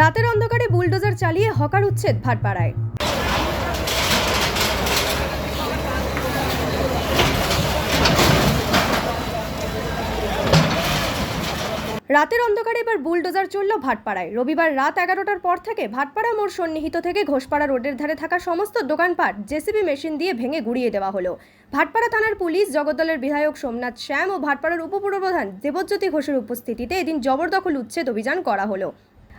রাতের অন্ধকারে বুলডোজার চালিয়ে হকার উচ্ছেদ ভাটপাড়ায়। রাতের অন্ধকারে এবার বুলডোজার চলল ভাটপাড়ায়। রবিবার রাত এগারোটার পর থেকে ভাটপাড়া মোড় সন্নিহিত থেকে ঘোষপাড়া রোডের ধারে থাকা সমস্ত দোকানপাট জেসিবি মেশিন দিয়ে ভেঙে গুড়িয়ে দেওয়া হলো। ভাটপাড়া থানার পুলিশ, জগদ্দলের বিধায়ক সোমনাথ শ্যাম ও ভাটপাড়ার উপপুরপ্রধান দেবজ্যোতি ঘোষের উপস্থিতিতে এদিন জবরদখল উচ্ছেদ অভিযান করা হলো।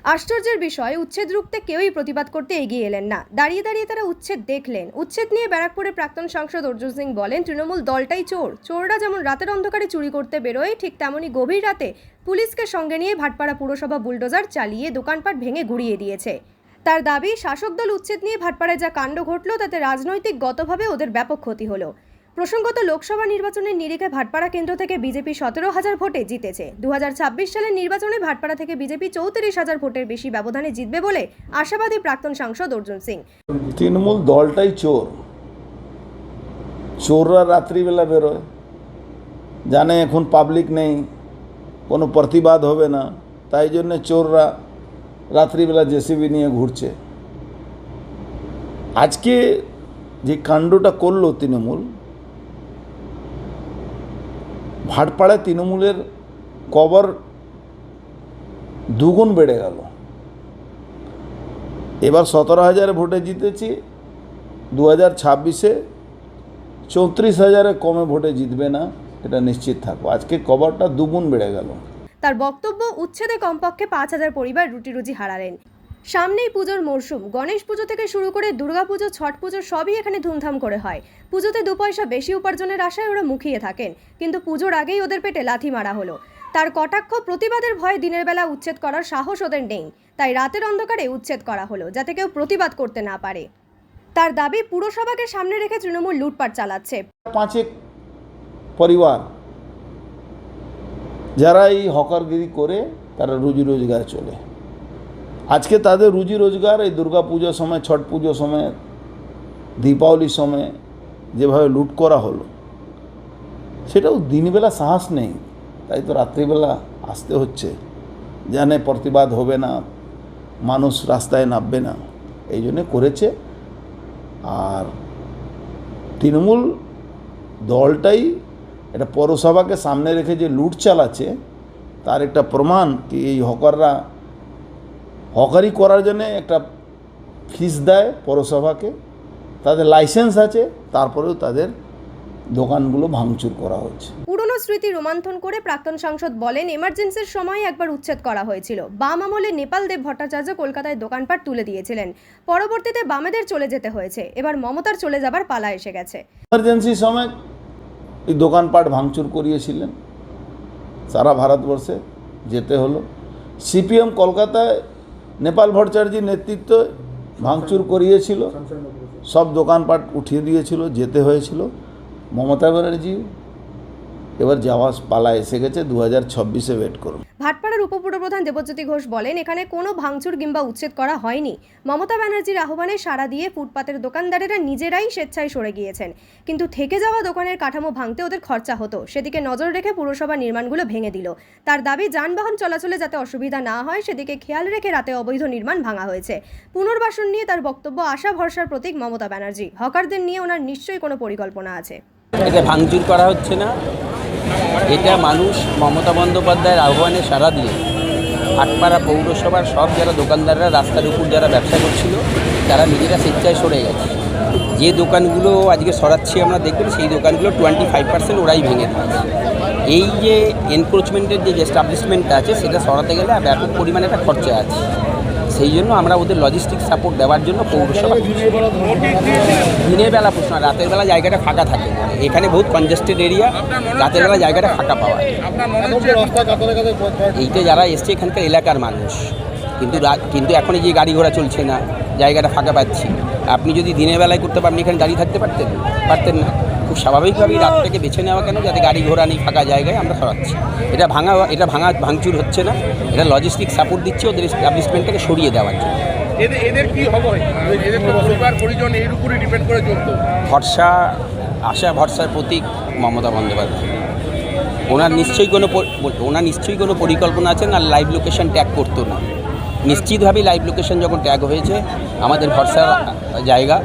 আশ্চর্যের বিষয়, উচ্ছেদ রুখতে কেউই প্রতিবাদ করতে এগিয়ে এলেন না। দাঁড়িয়ে দাঁড়িয়ে তারা উচ্ছেদ দেখলেন। উচ্ছেদ নিয়ে ব্যারাকপুরের প্রাক্তন সাংসদ অর্জুন সিং বলেন, তৃণমূল দলটাই চোর। চোররা যেমন রাতের অন্ধকারে চুরি করতে বেরোয়, ঠিক তেমনই গভীর রাতে পুলিশকে সঙ্গে নিয়ে ভাটপাড়া পুরসভা বুলডোজার চালিয়ে দোকানপাট ভেঙে গুড়িয়ে দিয়েছে। তার দাবি, শাসক দল উচ্ছেদ নিয়ে ভাটপাড়ায় যা কাণ্ড ঘটল, তাতে রাজনৈতিকগতভাবে ওদের ব্যাপক ক্ষতি হলো। প্রসঙ্গত লোকসভা নির্বাচনের নিরিখে ভাটপাড়া কেন্দ্র থেকে বিজেপি সতেরো হাজার ভোটে জিতেছে। দু হাজার ছাব্বিশ সালের নির্বাচনে ভাটপাড়া থেকে বিজেপি চৌত্রিশ হাজার ভোটের বেশি ব্যবধানে জিতবে বলে আশাবাদী প্রাক্তন সাংসদ অর্জুন সিং। তৃণমূল দলটাই চোর। চোররা রাত্রিবেলা বেরোয়। জানে এখন পাবলিক নেই। কোনো প্রতিবাদ হবে না। তাই জন্যে চোররা রাত্রিবেলা জেসিবি নিয়ে ঘুরছে। আজকে যে কাণ্ডটা করল তৃণমূল ভাটপাড়ায় তৃণমূলের কবর দুগুণ বেড়ে গেল। এবার সতেরো হাজারে ভোটে জিতেছি, দু হাজার ছাব্বিশে চৌত্রিশ হাজারে কমে ভোটে জিতবে না, এটা নিশ্চিত থাকো আজকে কভারটা দুগুণ বেড়ে গেল। তার বক্তব্য উচ্ছেদে কমপক্ষে পাঁচ হাজার পরিবার রুটি রুজি হারালেন। সামনেই পুজোর মরশুম। গণেশ পুজো থেকে শুরু করে দুর্গা দুর্গাপুজো ছট পুজো সবই এখানে ধুমধাম করে হয়। পুজোতে দু পয়সা বেশি উপার্জনের আশায় ওরা মুখিয়ে থাকেন, কিন্তু পুজোর আগেই ওদের পেটে লাথি মারা হলো। তার কটাক্ষ, প্রতিবাদের ভয়ে দিনের বেলা উচ্ছেদ করার সাহস ওদের নেই। তাই রাতের অন্ধকারে উচ্ছেদ করা হলো, যাতে কেউ প্রতিবাদ করতে না পারে। তার দাবি, পুরসভাকে সামনে রেখে তৃণমূল লুটপাট চালাচ্ছে। পাঁচেক পরিবার যারা এই হকারগিরি করে, তারা রুজি রোজগার চলে। আজকে তাদের রুজি রোজগার, এই দুর্গা পুজোর সময়, ছট পুজোর সময়, দীপাবলির সময় যেভাবে লুট করা হলো, সেটাও দিনবেলা সাহস নেই। তাই তো রাত্রিবেলা আসতে হচ্ছে। জানে প্রতিবাদ হবে না, মানুষ রাস্তায় নামবে না, এই জন্যে করেছে। আর তৃণমূল দলটাই এটা পৌরসভাকে সামনে রেখে যে লুট চালাচ্ছে, তার একটা প্রমাণ কি এই হকাররা হকারি করার জন্য একটা ফিস দেয় পৌরসভাকে তাদের লাইসেন্স আছে তারপরেও তাদের দোকানগুলো ভাঙচুর করা হচ্ছে। পুরনো স্মৃতি রোমান্থন করে প্রাক্তন সাংসদ বলেন এমার্জেন্সির সময় একবার উচ্ছেদ করা হয়েছিল। বাম আমলে নেপাল দেব ভট্টাচার্য কলকাতায় দোকানপাট তুলে দিয়েছিলেন। পরবর্তীতে বামেদের চলে যেতে হয়েছে। এবার মমতার চলে যাবার পালা এসে গেছে। ইমার্জেন্সি সময় এই দোকানপাট ভাঙচুর করিয়েছিলেন। সারা ভারতবর্ষে যেতে হলো। সিপিএম কলকাতায় নেপাল ভট্টাচার্যির নেতৃত্ব ভাঙচুর করিয়েছিল। সব দোকানপাট উঠিয়ে দিয়েছিল যেতে হয়েছিল। মমতা ব্যানার্জি এবার যাওয়া পালা এসে গেছে দু হাজার ছাব্বিশে ওয়েট করুন। ভাটপাড়ার উপপুরপ্রধান দেবজ্যোতি ঘোষ বলেন এখানে কোনো ভাঙচুর কিংবা উচ্ছেদ করা হয়নি। মমতা ব্যানার্জির আহ্বানে সাড়া দিয়ে ফুটপাতের দোকানদারেরা নিজেরাই স্বেচ্ছায় সরে গিয়েছেন। কিন্তু থেকে যাওয়া দোকানের কাঠামো ভাঙতে ওদের খরচা হতো। সেদিকে নজর রেখে পুরসভা নির্মাণগুলো ভেঙে দিল। তার দাবি যানবাহন চলাচলে যাতে অসুবিধা না হয় সেদিকে খেয়াল রেখে রাতে অবৈধ নির্মাণ ভাঙা হয়েছে। পুনর্বাসন নিয়ে তার বক্তব্য আশা ভরসার প্রতীক মমতা ব্যানার্জি। হকারদের নিয়ে ওনার নিশ্চয়ই কোনো পরিকল্পনা আছে। এটা ভাঙচুর করা হচ্ছে না। এটা মানুষ মমতা বন্দ্যোপাধ্যায়ের আহ্বানে সারা দিয়ে। আটপাড়া পৌরসভার সব যারা দোকানদাররা রাস্তার উপর যারা ব্যবসা করছিল, তারা নিজেরা স্বেচ্ছায় সরে গেছে। যে দোকানগুলো আজকে সরাচ্ছি আমরা দেখবেন সেই দোকানগুলো টোয়েন্টি ফাইভ পার্সেন্ট ওরাই ভেঙে দিয়েছে। এই যে এনক্রোচমেন্টের যে এস্টাবলিশমেন্টটা আছে, সেটা সরাতে গেলে ব্যাপক পরিমাণে একটা খরচা আছে। সেই জন্য আমরা ওদের লজিস্টিক সাপোর্ট দেওয়ার জন্য পৌরসভা দিনের বেলা প্রশ্ন, রাতের বেলা জায়গাটা ফাঁকা থাকে। এখানে বহুত কনজেস্টেড এরিয়া রাতের বেলা জায়গাটা ফাঁকা পাওয়া এইটা যারা এসছে, এখানকার এলাকার মানুষ। কিন্তু কিন্তু এখন যে গাড়ি ঘোড়া চলছে না, জায়গাটা ফাঁকা পাচ্ছি। আপনি যদি দিনের বেলায় করতে পারেন, এখানে দাঁড়িয়ে থাকতে পারতেন? পারতেন না। খুব স্বাভাবিকভাবেই রাতটাকে বেছে নেওয়া কেন? যাতে গাড়ি ঘোড়া নেই ফাঁকা জায়গায় আমরা সরাচ্ছি। এটা ভাঙা এটা ভাঙা ভাঙচুর হচ্ছে না। এটা লজিস্টিক সাপোর্ট দিচ্ছে ওদের এস্টাবলিশমেন্টটাকে সরিয়ে দেওয়ার জন্য। এদের এদের কি হবে এদের তো পরিবার পরিজন এর উপরে ডিপেন্ড করে চলতো। ভরসা আশা ভরসার প্রতীক মমতা বন্দ্যোপাধ্যায়। ওনার নিশ্চয়ই কোনো ওনার নিশ্চয়ই কোনো পরিকল্পনা আছে না লাইভ লোকেশন ট্যাগ করতো না। নিশ্চিতভাবেই লাইভ লোকেশন যখন ট্যাগ হয়েছে আমাদের ভরসা জায়গা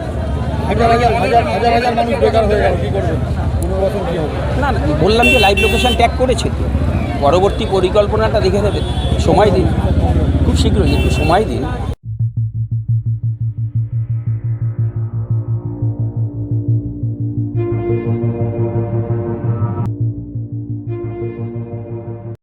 না না, বললাম যে লাইভ লোকেশন ট্যাগ করেছে পরবর্তী পরিকল্পনাটা দেখে নেবে। সময় দিন। খুব শীঘ্রই, একটু সময় দিন।